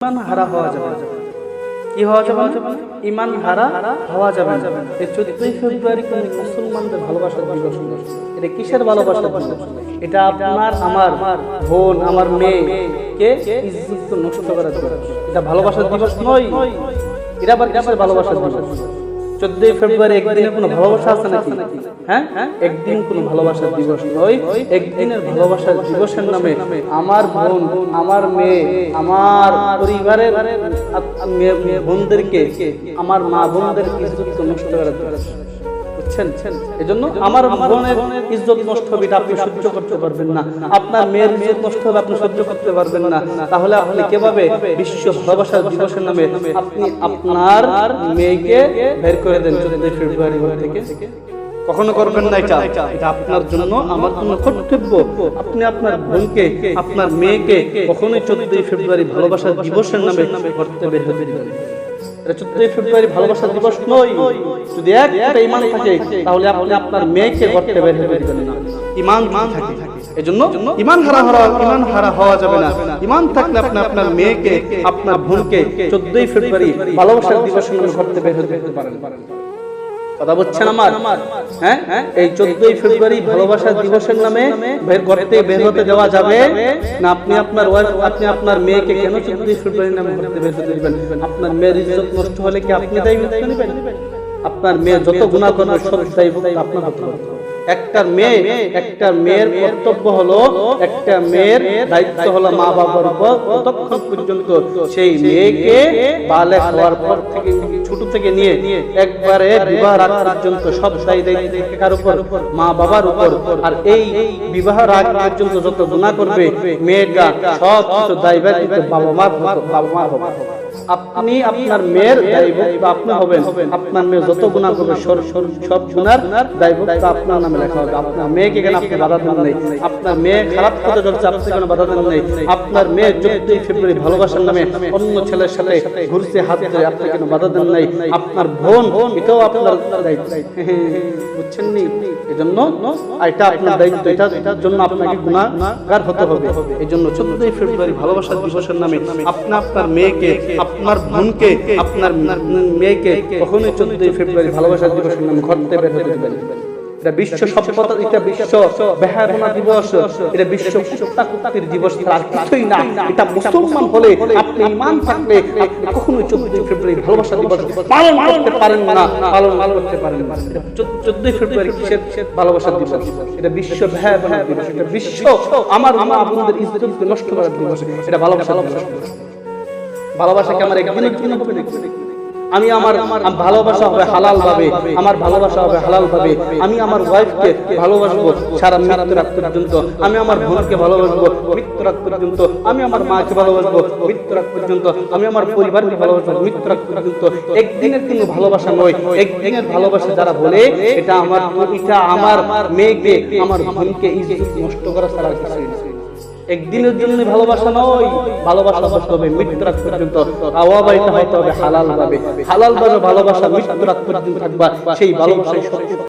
ইমান হারা হওয়া যাবে কি হওয়া যাবে? ইমান হারা হওয়া যাবে এই চোদ্দই ফেব্রুয়ারি মুসলমানদের ভালোবাসার দিবস। এটা কিসের ভালোবাসার দিবস? এটা আপনার, আমার বোন, আমার মেয়ে কে ইজ্জত নষ্ট করার এটা ভালোবাসার দিবস নয়। এটা আবার ভালোবাসার দিবস? চোদ্দই ফেব্রুয়ারি একদিনের কোনো ভালোবাসা আছে নাকি? হ্যাঁ? একদিন কোনো ভালোবাসার দিবস নয়, একদিনের ভালোবাসার দিবসের নামে আমার বোন, আমার মেয়ে, আমার পরিবারের বোনদেরকে, আমার মা বোনদের কিছু নষ্ট করার বুঝছেন এজন্য আমার বোনের ইজ্জত নষ্ট হবে আপনি সহ্য করতে পারবেন না। আপনার মেয়ের ইজ্জত নষ্ট হবে আপনি সহ্য করতে পারবেন না। তাহলে আপনি কীভাবে বিশ্ব ভালোবাসার দিবসের নামে আপনি আপনার মেয়েকে বের করে দেন চোদ্দই ফেব্রুয়ারি থেকে? কখনো করবেন না এটা। এটা আপনার জন্য আমার জন্য কর্তব্য। আপনি আপনার বোনকে, আপনার মেয়েকে কখনোই চোদ্দই ফেব্রুয়ারি ভালোবাসার দিবসের নামে করতে বের হতে দিবস ইমান আপনার মেয়েকে থাকে। এজন্য ইমান হারা হারা ইমান হারা হওয়া যাবে না। ইমান থাকলে আপনি আপনার মেয়েকে, আপনার বোনকে চোদ্দই ফেব্রুয়ারি ভালোবাসার নামে করতে বের হতে পারেন। কথা আমার? হ্যাঁ? এই চোদ্দই ফেব্রুয়ারি দিবসের নামে বের হতে দেওয়া যাবে না আপনি আপনার ওয়াইফ আপনি আপনার মেয়েকে কেন চোদ্দই ফেব্রুয়ারি নামে বের হতে আপনার মেয়ের ইজ্জত নষ্ট হলে কি আপনি দায়ী নেবেন আপনার মেয়ে যত গুণা করবে সব দায়ী আপনার হতে একটা মেয়ে, একটা মেয়ের কর্তব্য হলো একটা মেয়ের দায়িত্ব হলো মা বাবার উপর ততক্ষণ পর্যন্ত সেই মেয়েকে বালেক হওয়ার পর থেকে, ছোট থেকে নিয়ে একবারে বিবাহ রাগ পর্যন্ত সব দায়ী দায়িত্ব কার উপর? মা বাবার উপর। আর এই বিবাহ রাগ পর্যন্ত যত গুণা করবে, মেয়েটা সব কিছু দায়ী বাবা মার বাবা মার হবে। আপনি আপনার মেয়ের দায়িত্ব আপনি হবেন। আপনার মেয়ে যত গুণা করবে সব গুণার দায়িত্ব আপনার নামে লেখা হবে। আপনার মেয়েকে কেন আপনি বাধা দেন নাই? আপনার মেয়ে খারাপ কথা চলছে আপনি কেন বাধা দেন নাই? আপনার মেয়ে চোদ্দই ফেব্রুয়ারি ভালোবাসার নামে অন্য ছেলের সাথে ঘুরছে, হাত ধরে আপনি কেন বাধা দেন নাই? আপনার বোন, এটাও আপনার দায়িত্ব। বুঝছেন নি? এজন্য এটা আপনার দায়িত্ব। এটা এটার জন্য আপনাকে গুণাগার হতে হবে। এই জন্য চোদ্দই ফেব্রুয়ারি ভালোবাসার দিবসের নামে আপনি আপনার মেয়েকে আপনার বোনকে, আপনার মেয়েকে কখনোই চোদ্দই ফেব্রুয়ারি ভালোবাসার দিবসের নামে ঘরতে বের হতে দিবেন। এটা বিশ্ব সভ্যতা, এটা বিশ্ব বেহায়াপনা দিবস, এটা বিশ্ব কুত্তা দিবস কিছুই না। এটা মুসলমান হলে আপনি ইমান থাকলে কখনোই চোদ্দই ফেব্রুয়ারি ভালোবাসা দিবস পালন করতে পারেন না, পালন করতে পারেন না। চোদ্দই ফেব্রুয়ারি কিসের ভালোবাসার দিবস? এটা বিশ্ব বেহায়াপনা দিবস, এটা বিশ্ব আমার মা আপনাদের ইজ্জতকে নষ্ট করার দিবস, এটা ভালোবাসা দিবস। ভালোবাসাকে আমার একদিনের জন্য হবে নাকি? আমি আমার ভালোবাসা হবে হালাল ভাবে আমার ভালোবাসা হবে হালাল ভাবে আমি আমার ওয়াইফকে ভালোবাসবো সারা মৃত্যু রাত পর্যন্ত। আমি আমার বোনকে ভালোবাসবো মৃত্যু রাত পর্যন্ত। আমি আমার মাকে ভালোবাসবো মৃত্যু রাত পর্যন্ত। আমি আমার পরিবারকে ভালোবাসবো মৃত্যু রাত পর্যন্ত। একদিনের কোনো ভালোবাসা নয়। একদিনের ভালোবাসা যারা বলে এটা আমার এটা আমার মেয়েকে আমার বোনকে নষ্ট করা ছাড়া কিছুই না। একদিনের জন্য ভালোবাসা নয়, ভালোবাসা বসতে হবে মৃত্যু পর্যন্ত আওয়াবাইটা হতে হবে হালাল ভাবে হালাল ভাবে ভালোবাসা মৃত্যু পর্যন্ত থাকবা, সেই ভালোবাসাই সত্য।